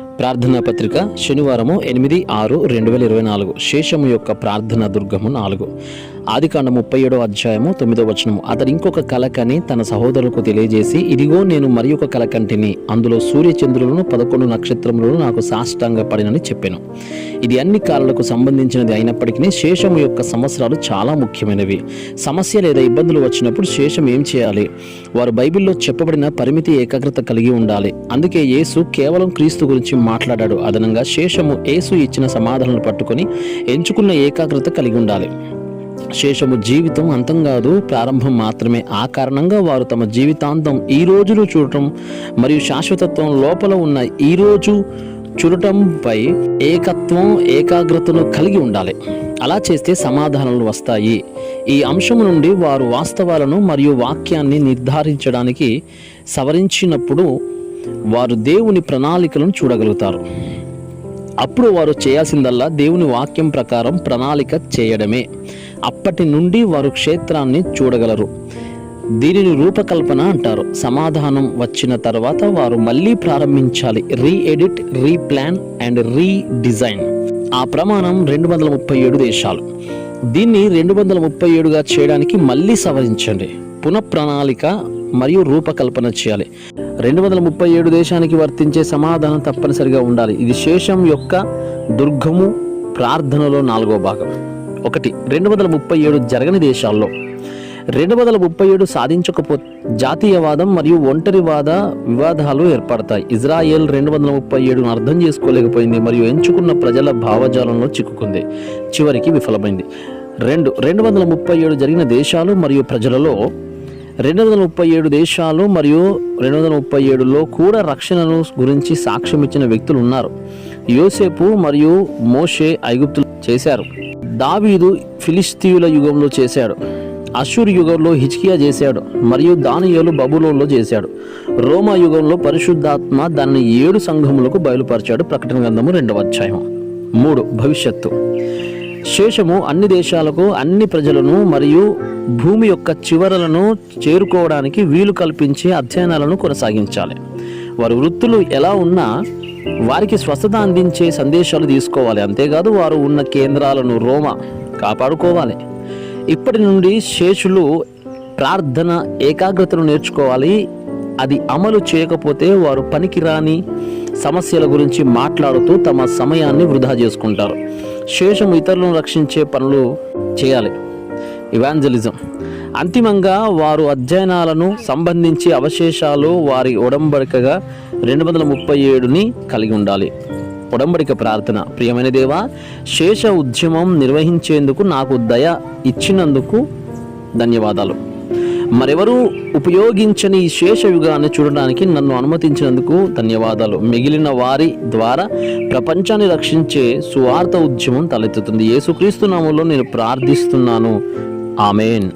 ప్రార్థనా పత్రిక శనివారము ఎనిమిది ఆరు రెండు వేల ఇరవై నాలుగు. శేషము యొక్క ప్రార్థన దుర్గము నాలుగు. ఆదికాండ ముప్పై ఏడో అధ్యాయము తొమ్మిదో వచనము. అతడు ఇంకొక కలకని తన సహోదరులకు తెలియజేసి ఇదిగో నేను మరి ఒక కలకంటిని అందులో సూర్యచంద్రులను పదకొండు నక్షత్రములను నాకు సాష్టంగా పడినని చెప్పాను. ఇది అన్ని కాలాలకు సంబంధించినది అయినప్పటికీ శేషము యొక్క సంవత్సరాలు చాలా ముఖ్యమైనవి. సమస్య లేదా ఇబ్బందులు వచ్చినప్పుడు శేషం ఏం చేయాలి? వారు బైబిల్లో చెప్పబడిన పరిమితి ఏకాగ్రత కలిగి ఉండాలి. అందుకే యేసు కేవలం క్రీస్తు గురించి మాట్లాడాడు. అదనంగా శేషము యేసు ఇచ్చిన సమాధానాలు పట్టుకొని ఎంచుకున్న ఏకాగ్రత కలిగి ఉండాలి. శేషము జీవితం అంతం కాదు ప్రారంభం మాత్రమే. ఆ కారణంగా వారు తమ జీవితాంతం ఈ రోజును చూడటం మరియు శాశ్వతత్వం లోపల ఉన్న ఈ రోజు చూడటంపై ఏకత్వం ఏకాగ్రతను కలిగి ఉండాలి. అలా చేస్తే సమాధానాలు వస్తాయి. ఈ అంశం నుండి వారు వాస్తవాలను మరియు వాక్యాన్ని నిర్ధారించడానికి సవరించినప్పుడు వారు దేవుని ప్రణాళికలను చూడగలుగుతారు. అప్పుడు వారు చేయాల్సిందల్లా దేవుని వాక్యం ప్రకారం ప్రణాళిక చేయడమే. అప్పటి నుండి వారు క్షేత్రాన్ని చూడగలరు. దీనిని రూపకల్పన అంటారు. సమాధానం వచ్చిన తర్వాత వారు మళ్ళీ ప్రారంభించాలి. Re edit replan and redesign. ఆ ప్రమాణం రెండు వందల ముప్పై ఏడు దేశాలు. దీన్ని రెండు వందల ముప్పై ఏడుగా చేయడానికి మళ్ళీ సవరించండి. పునఃప్రణాళిక మరియు రూపకల్పన చేయాలి. రెండు వందల ముప్పై ఏడు దేశానికి వర్తించే సమాధానం తప్పనిసరిగా ఉండాలి. ఇది శేషం యొక్క దుర్గము ప్రార్థనలో నాలుగో భాగం. ఒకటి రెండు వందల ముప్పై ఏడు జరగని దేశాల్లో. రెండు వందల ముప్పై ఏడు సాధించకపో జాతీయవాదం మరియు ఒంటరివాద వివాదాలు ఏర్పడతాయి. ఇజ్రాయెల్ రెండు వందల ముప్పై ఏడును అర్థం చేసుకోలేకపోయింది మరియు ఎంచుకున్న ప్రజల భావజాలంలో చిక్కుకుంది. చివరికి విఫలమైంది. రెండు రెండు వందల ముప్పై ఏడు జరిగిన దేశాలు మరియు ప్రజలలో రెండు వందల ముప్పై ఏడు దేశాలు మరియు రెండు వందల ముప్పై ఏడులో కూడా రక్షణను గురించి సాక్ష్యం ఇచ్చిన వ్యక్తులు ఉన్నారు. యోసేపు మరియు మోషే ఐగుప్తులు చేశారు. దావీదు ఫిలిస్తీయుల యుగంలో చేశాడు. అశూర్ యుగంలో హిచ్కియా చేశాడు మరియు దానియలు బబులోన్లో చేశాడు. రోమా యుగంలో పరిశుద్ధాత్మ దాన్ని ఏడు సంఘములకు బయలుపరిచాడు. ప్రకటన గ్రంథము రెండవ అధ్యాయం మూడు భవిష్యత్తు. శేషము అన్ని దేశాలకు అన్ని ప్రజలను మరియు భూమి యొక్క చివరలను చేరుకోవడానికి వీలు కల్పించే అధ్యయనాలను కొనసాగించాలి. వారి వృత్తులు ఎలా ఉన్నా వారికి స్వస్థత అందించే సందేశాలు తీసుకోవాలి. అంతేకాదు వారు ఉన్న కేంద్రాలను రోమ కాపాడుకోవాలి. ఇప్పటి నుండి శేషులు ప్రార్థన ఏకాగ్రతను నేర్చుకోవాలి. అది అమలు చేయకపోతే వారు పనికిరాని సమస్యల గురించి మాట్లాడుతూ తమ సమయాన్ని వృధా చేసుకుంటారు. శేషం ఇతరులను రక్షించే పనులు చేయాలి. ఇవాంజలిజం. అంతిమంగా వారు అధ్యయనాలను సంబంధించి అవశేషాలు వారి ఒడంబడికగా రెండు వందల ముప్పై ఏడుని కలిగి ఉండాలి. ఒడంబడిక ప్రార్థన. ప్రియమైన దేవా శేష ఉద్యమం నిర్వహించేందుకు నాకు దయ ఇచ్చినందుకు ధన్యవాదాలు. మరెవరూ ఉపయోగించని ఈ శేష యుగాన్ని చూడడానికి నన్ను అనుమతించినందుకు ధన్యవాదాలు. మిగిలిన వారి ద్వారా ప్రపంచాన్ని రక్షించే సువార్త ఉద్యమం తలెత్తుతుంది. యేసుక్రీస్తు నామంలో నేను ప్రార్థిస్తున్నాను. ఆమెన్.